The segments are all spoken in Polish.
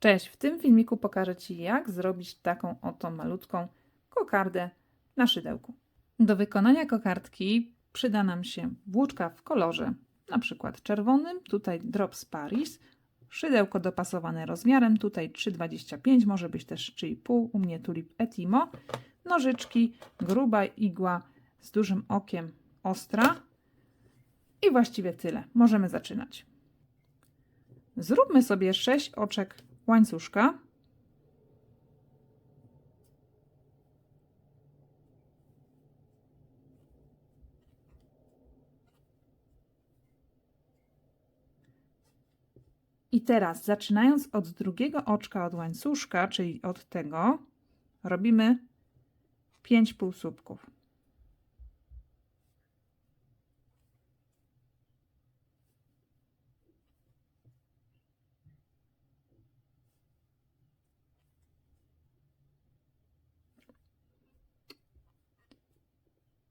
Cześć, w tym filmiku pokażę Ci jak zrobić taką oto malutką kokardę na szydełku. Do wykonania kokardki przyda nam się włóczka w kolorze, na przykład czerwonym, tutaj Drops Paris, szydełko dopasowane rozmiarem, tutaj 3,25, może być też 3,5, u mnie Tulip Etimo, nożyczki, gruba igła z dużym okiem ostra i właściwie tyle. Możemy zaczynać. Zróbmy sobie 6 oczek łańcuszka. I teraz, zaczynając od drugiego oczka od łańcuszka, czyli od tego, robimy 5 półsłupków.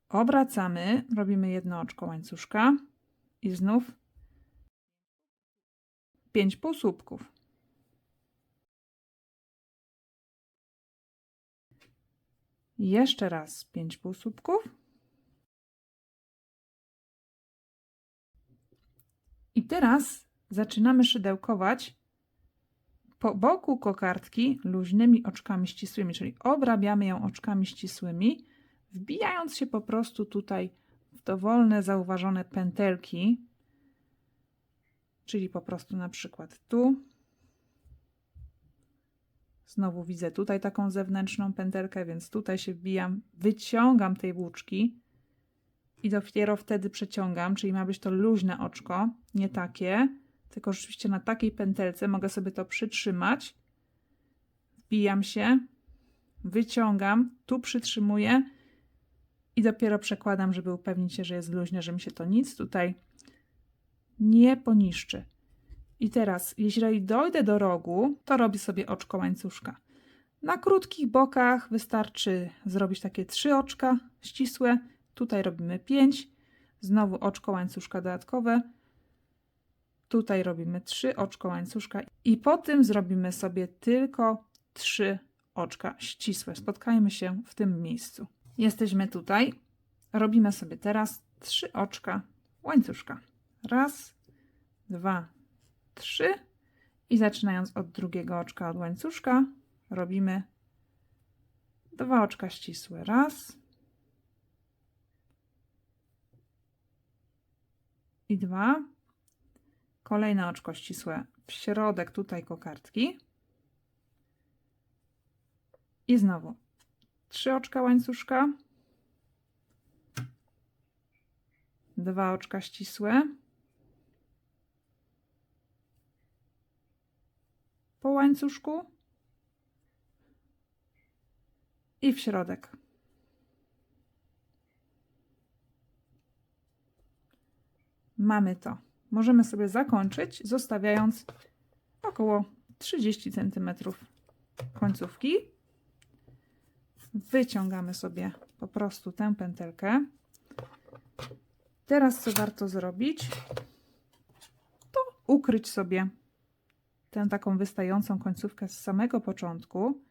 Obracamy, robimy jedno oczko łańcuszka i znów 5 półsłupków. Jeszcze raz 5 półsłupków. I teraz zaczynamy szydełkować po boku kokardki luźnymi oczkami ścisłymi, czyli obrabiamy ją oczkami ścisłymi, wbijając się po prostu tutaj w dowolne zauważone pętelki, czyli po prostu na przykład tu. Znowu widzę tutaj taką zewnętrzną pętelkę, więc tutaj się wbijam, wyciągam tej włóczki i dopiero wtedy przeciągam, czyli ma być to luźne oczko, nie takie, tylko rzeczywiście na takiej pętelce mogę sobie to przytrzymać. Wbijam się, wyciągam, tu przytrzymuję i dopiero przekładam, żeby upewnić się, że jest luźne, że mi się to nic tutaj nie poniszczy. I teraz, jeżeli dojdę do rogu, to robię sobie oczko łańcuszka. Na krótkich bokach wystarczy zrobić takie trzy oczka ścisłe. Tutaj robimy pięć. Znowu oczko łańcuszka dodatkowe. Tutaj robimy trzy oczko łańcuszka i po tym zrobimy sobie tylko trzy oczka ścisłe. Spotkajmy się w tym miejscu. Jesteśmy tutaj. Robimy sobie teraz trzy oczka łańcuszka. Raz, dwa, trzy. I zaczynając od drugiego oczka od łańcuszka, robimy dwa oczka ścisłe. Raz i dwa. Kolejne oczko ścisłe w środek tutaj kokardki. I znowu trzy oczka łańcuszka, dwa oczka ścisłe, po łańcuszku i w środek. Mamy to. Możemy sobie zakończyć, zostawiając około 30 cm końcówki wyciągamy sobie po prostu tę pętelkę. Teraz co warto zrobić, to ukryć sobie tę taką wystającą końcówkę z samego początku.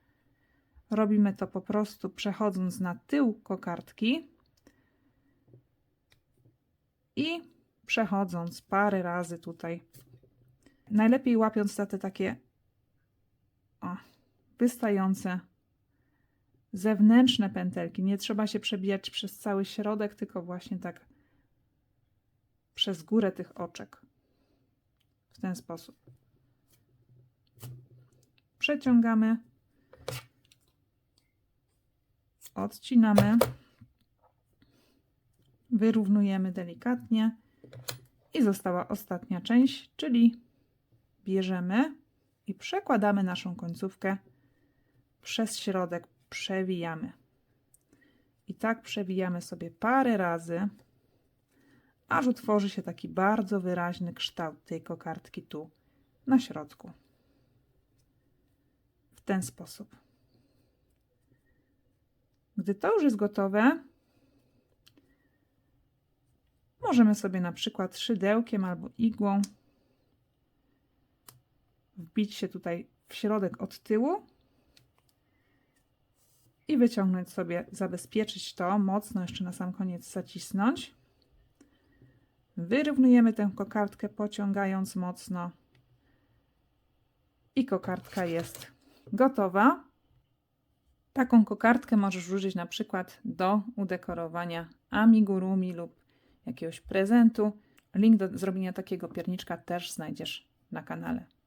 Robimy to po prostu przechodząc na tył kokardki i przechodząc parę razy tutaj. Najlepiej łapiąc te takie o, wystające zewnętrzne pętelki. Nie trzeba się przebijać przez cały środek, tylko właśnie tak przez górę tych oczek. W ten sposób. Przeciągamy. Odcinamy. Wyrównujemy delikatnie. I została ostatnia część, czyli bierzemy i przekładamy naszą końcówkę przez środek przewijamy. I tak przewijamy sobie parę razy, aż utworzy się taki bardzo wyraźny kształt tej kokardki tu na środku. W ten sposób. Gdy to już jest gotowe, możemy sobie na przykład szydełkiem albo igłą wbić się tutaj w środek od tyłu i wyciągnąć sobie, zabezpieczyć to, mocno jeszcze na sam koniec zacisnąć. Wyrównujemy tę kokardkę, pociągając mocno. I kokardka jest gotowa. Taką kokardkę możesz użyć na przykład do udekorowania amigurumi lub jakiegoś prezentu. Link do zrobienia takiego pierniczka też znajdziesz na kanale.